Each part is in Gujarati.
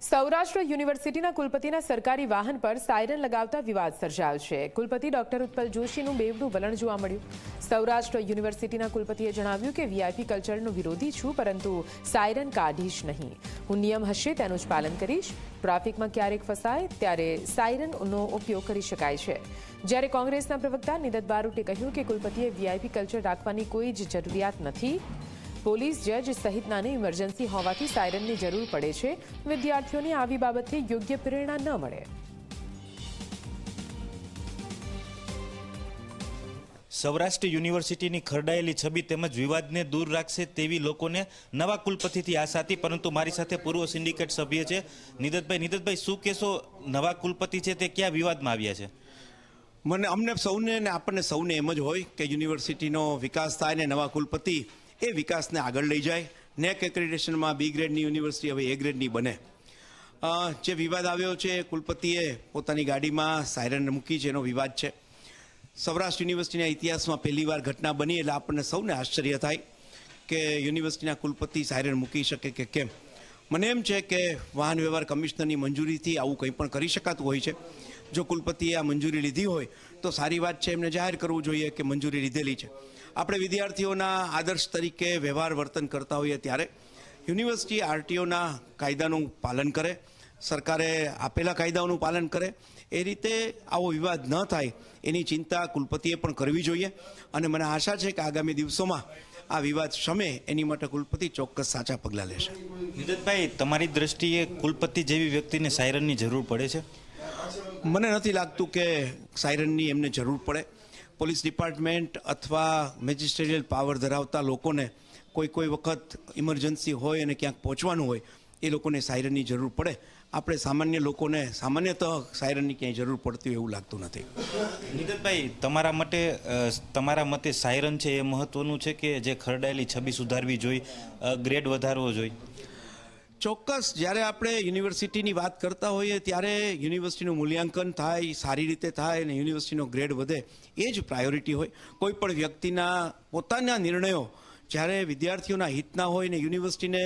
સૌરાષ્ટ્ર યુનિવર્સિટીના કુલપતિના સરકારી વાહન પર સાયરન લગાવતા વિવાદ સર્જાયો છે. કુલપતિ ડોક્ટર ઉત્પલ જોશીનું બેવડું વલણ જોવા મળ્યું. સૌરાષ્ટ્ર યુનિવર્સિટીના કુલપતિએ જણાવ્યું કે વીઆઈપી કલ્ચરનો વિરોધી છું, પરંતુ સાયરન કાઢીશ નહીં. હું નિયમ હશે તેનું જ પાલન કરીશ. ટ્રાફિકમાં ક્યારેક ફસાય, ત્યારે સાયરનનો ઉપયોગ કરી શકાય છે. જ્યારે કોંગ્રેસના પ્રવક્તા નિદત બારોટે કહ્યું કે કુલપતિએ વીઆઈપી કલ્ચર રાખવાની કોઈ જ જરૂરિયાત નથી પોલીસ જજ સહિતનાને ઇમરજન્સી હોવાથી સાયરનની જરૂર પડે છે. વિદ્યાર્થીઓને આવી બાબતે યોગ્ય પ્રેરણા ન મળે. સૌરાષ્ટ્ર યુનિવર્સિટીની ખરડાયેલી છબી તેમજ વિવાદને દૂર રાખશે તેવી લોકોને નવા કુલપતિથી આશા હતી પરંતુ મારી સાથે પૂર્વ સિન્ડિકેટ સભ્ય છે નિદતભાઈ. નિદતભાઈ શું કહેશો નવા કુલપતિ છે તે ક્યાં વિવાદમાં આવ્યા છે? મને અમને સૌને ને આપણને સૌને એમ જ હોય કે યુનિવર્સિટીનો વિકાસ થાય ને નવા કુલપતિ એ વિકાસને આગળ લઈ જાય. નેક એક્રેડિટેશનમાં બી ગ્રેડની યુનિવર્સિટી હવે એ ગ્રેડની બને. જે વિવાદ આવ્યો છે, કુલપતિએ પોતાની ગાડીમાં સાયરન મૂકી છે, એનો વિવાદ છે. સૌરાષ્ટ્ર યુનિવર્સિટીના ઇતિહાસમાં પહેલીવાર ઘટના બની એટલે આપણને સૌને આશ્ચર્ય થાય કે યુનિવર્સિટીના કુલપતિ સાયરન મૂકી શકે કે કેમ. મને એમ છે કે વાહન વ્યવહાર કમિશનરની મંજૂરીથી આવું કંઈ પણ કરી શકાતું હોય છે. જો કુલપતિએ આ મંજૂરી લીધી હોય, તો સારી વાત છે એમને જાહેર કરવું જોઈએ કે મંજૂરી લીધેલી છે. આપણે વિદ્યાર્થીઓના આદર્શ તરીકે વ્યવહાર વર્તન કરતા હોઈએ ત્યારે યુનિવર્સિટી આરટીઓના કાયદાનું પાલન કરે, સરકારે આપેલા કાયદાઓનું પાલન કરે, એ રીતે આવો વિવાદ ન થાય એની ચિંતા કુલપતિએ પણ કરવી જોઈએ. અને મને આશા છે કે આગામી દિવસોમાં આ વિવાદ શમે એની માટે કુલપતિ ચોક્કસ સાચા પગલાં લેશે. નિદતભાઈ તમારી દ્રષ્ટિએ કુલપતિ જેવી વ્યક્તિને સાયરનની જરૂર પડે છે? મને નથી લાગતું કે સાયરનની એમને જરૂર પડે. પોલીસ ડિપાર્ટમેન્ટ અથવા મેજિસ્ટ્રેરિયલ પાવર ધરાવતા લોકોને કોઈ કોઈ વખત ઇમરજન્સી હોય અને ક્યાંક પહોંચવાનું હોય, એ લોકોને સાયરનની જરૂર પડે. આપણે સામાન્ય લોકોને સામાન્યતઃ સાયરનની ક્યાંય જરૂર પડતી હોય એવું લાગતું નથી. નીતનભાઈ તમારા માટે તમારા મતે સાયરન છે એ મહત્વનું છે કે જે ખરડાયેલી છબી સુધારવી જોઈએ ગ્રેડ વધારવો જોઈએ? ચોક્કસ જ્યારે આપણે યુનિવર્સિટીની વાત કરતા હોઈએ ત્યારે યુનિવર્સિટીનું મૂલ્યાંકન થાય સારી રીતે થાય અને યુનિવર્સિટીનો ગ્રેડ વધે એ જ પ્રાયોરિટી હોય. કોઈ પણ વ્યક્તિના પોતાના નિર્ણયો જ્યારે વિદ્યાર્થીઓના હિતના હોય ને યુનિવર્સિટીને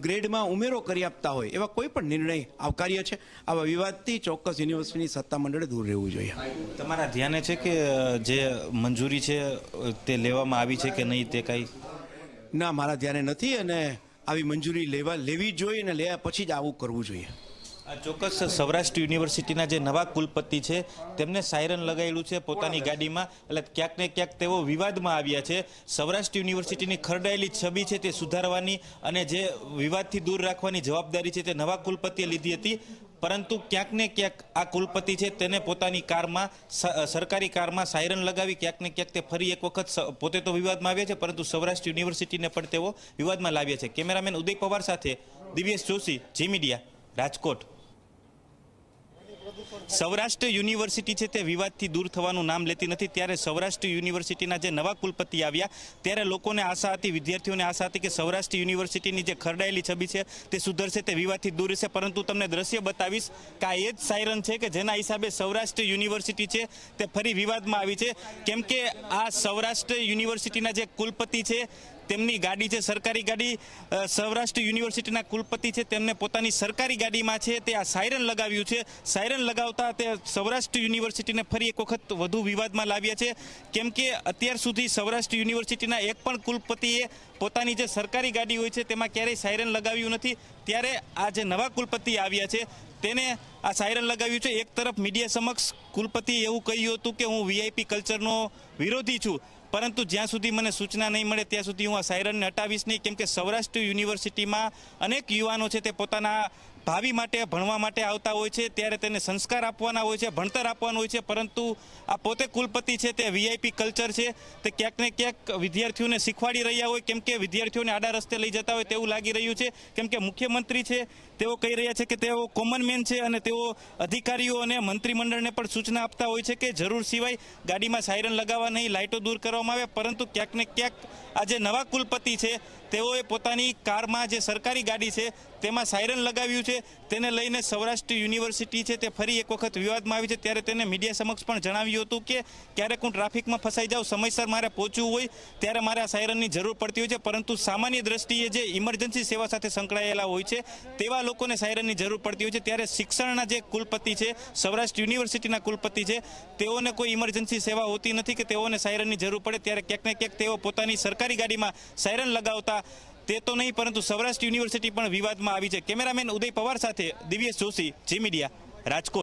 ગ્રેડમાં ઉમેરો કરી આપતા હોય એવા કોઈ પણ નિર્ણય આવકાર્ય છે આવા વિવાદથી ચોક્કસ યુનિવર્સિટીની સત્તા મંડળે દૂર રહેવું જોઈએ. તમારા ધ્યાને છે કે જે મંજૂરી છે તે લેવામાં આવી છે કે નહીં તે કાંઈ? ના મારા ધ્યાને નથી અને આવી મંજૂરી લેવા લેવી જોઈએ અને લેવા પછી જ આવું કરવું જોઈએ. ચોક્કસ સૌરાષ્ટ્ર યુનિવર્સિટીના જે નવા કુલપતિ છે, તેમને સાયરન લગાવેલું છે પોતાની ગાડીમાં. એટલે ક્યાંક ને ક્યાંક તેઓ વિવાદમાં આવ્યા છે. સૌરાષ્ટ્ર યુનિવર્સિટીની ખરડાયેલી છબી છે તે સુધારવાની અને જે વિવાદથી દૂર રાખવાની જવાબદારી છે તે નવા કુલપતિએ લીધી હતી. પરંતુ ક્યાંક ને ક્યાંક આ કુલપતિ છે તેને પોતાની કારમાં સરકારી કારમાં સાયરન લગાવી ક્યાંક ને ક્યાંક તે ફરી એક વખત પોતે તો વિવાદમાં આવ્યા છે, પરંતુ સૌરાષ્ટ્ર યુનિવર્સિટીને પણ તેઓ વિવાદમાં લાવ્યા છે. કેમેરામેન ઉદય પવાર સાથે દિવ્યેશ જોશી, જી મીડિયા, રાજકોટ. સૌરાષ્ટ્ર યુનિવર્સિટી છે તે વિવાદથી દૂર થવાનું નામ લેતી નથી. ત્યારે સૌરાષ્ટ્ર યુનિવર્સિટીના જે નવા કુલપતિ આવ્યા, ત્યારે લોકોને આશા હતી, વિદ્યાર્થીઓને આશા હતી કે સૌરાષ્ટ્ર યુનિવર્સિટીની જે ખરડાયેલી છબી છે તે સુધરશે, તે વિવાદથી દૂર રહેશે. પરંતુ તમને દ્રશ્ય બતાવીશ કે આ એ જ સાયરન છે કે જેના હિસાબે સૌરાષ્ટ્ર યુનિવર્સિટી છે તે ફરી વિવાદમાં આવી છે. કેમ કે આ સૌરાષ્ટ્ર યુનિવર્સિટીના જે કુલપતિ છે તેમની ગાડી છે, સરકારી ગાડી સૌરાષ્ટ્ર યુનિવર્સિટીના કુલપતિ છે, તેમને પોતાની સરકારી ગાડીમાં છે, તે આ સાયરન લગાવ્યું છે. સાયરન લગાવતા તે સૌરાષ્ટ્ર યુનિવર્સિટીને ફરી એક વખત વધુ વિવાદમાં લાવ્યા છે. કેમ કે અત્યાર સુધી સૌરાષ્ટ્ર યુનિવર્સિટીના એક પણ કુલપતિએ પોતાની જે સરકારી ગાડી હોય છે, તેમાં ક્યારેય સાયરન લગાવ્યું નથી. ત્યારે આ જે નવા કુલપતિ આવ્યા છે, તેને આ સાયરન લગાવ્યું છે. એક તરફ મીડિયા સમક્ષ કુલપતિએ એવું કહ્યું હતું કે હું વીઆઈપી કલ્ચરનો વિરોધી છું. પરંતુ જ્યાં સુધી મને સૂચના નહીં મળે, ત્યાં સુધી હું આ સાયરનને હટાવીશ નહીં. કેમ કે સૌરાષ્ટ્ર યુનિવર્સિટીમાં અનેક યુવાનો છે તે પોતાના ભાવિ માટે, ભણવા માટે આવતા હોય છે, ત્યારે તેને સંસ્કાર આપવાના હોય છે, ભણતર આપવાનું હોય છે, પરંતુ આ પોતે કુલપતિ છે, તે વીઆઈપી કલ્ચર છે, તે ક્યાંક ને ક્યાંક વિદ્યાર્થીઓને શીખવાડી રહ્યા હોય, કેમ કે વિદ્યાર્થીઓને આડા રસ્તે લઈ જતા હોય તેવું લાગી રહ્યું છે, કેમ કે મુખ્યમંત્રી છે, તેઓ કહી રહ્યા છે કે તેઓ કોમન મેન છે અને તેઓ અધિકારીઓ અને મંત્રીમંડળને પણ સૂચના આપતા હોય છે કે જરૂર સિવાય ગાડીમાં સાયરન લગાવવા નહીં લાઇટો દૂર કરવામાં આવે, પરંતુ ક્યાંક ને ક્યાંક આ જે નવા કુલપતિ છે તેઓએ પોતાની કારમાં જે સરકારી ગાડી છે તેમાં સાયરન લગાવ્યું છે. તેને લઈને સૌરાષ્ટ્ર યુનિવર્સિટી છે તે ફરી એક વખત વિવાદમાં આવી છે. ત્યારે તેને મીડિયા સમક્ષ પણ જણાવ્યું હતું કે ક્યારેક હું ટ્રાફિકમાં ફસાઈ જાઉં, સમયસર મારે પહોંચવું હોય ત્યારે મારે આ સાયરનની જરૂર પડતી હોય છે. પરંતુ સામાન્ય દ્રષ્ટિએ જે ઇમરજન્સી સેવા સાથે સંકળાયેલા હોય છે, તેવા લોકોને સાયરનની જરૂર પડતી હોય છે. ત્યારે શિક્ષણના જે કુલપતિ છે, સૌરાષ્ટ્ર યુનિવર્સિટીના કુલપતિ છે, તેઓને કોઈ ઇમરજન્સી સેવા હોતી નથી કે તેઓને સાયરનની જરૂર પડે. ત્યારે ક્યાંક ને ક્યાંક તેઓ પોતાની સરકારી ગાડીમાં સાયરન લગાવતા તે તો નહીં, પરંતુ સૌરાષ્ટ્ર યુનિવર્સિટી પણ વિવાદમાં આવી છે. કેમેરામેન ઉદય પવાર સાથે દિવ્યેશ જોશી, જી મીડિયા, રાજકોટ.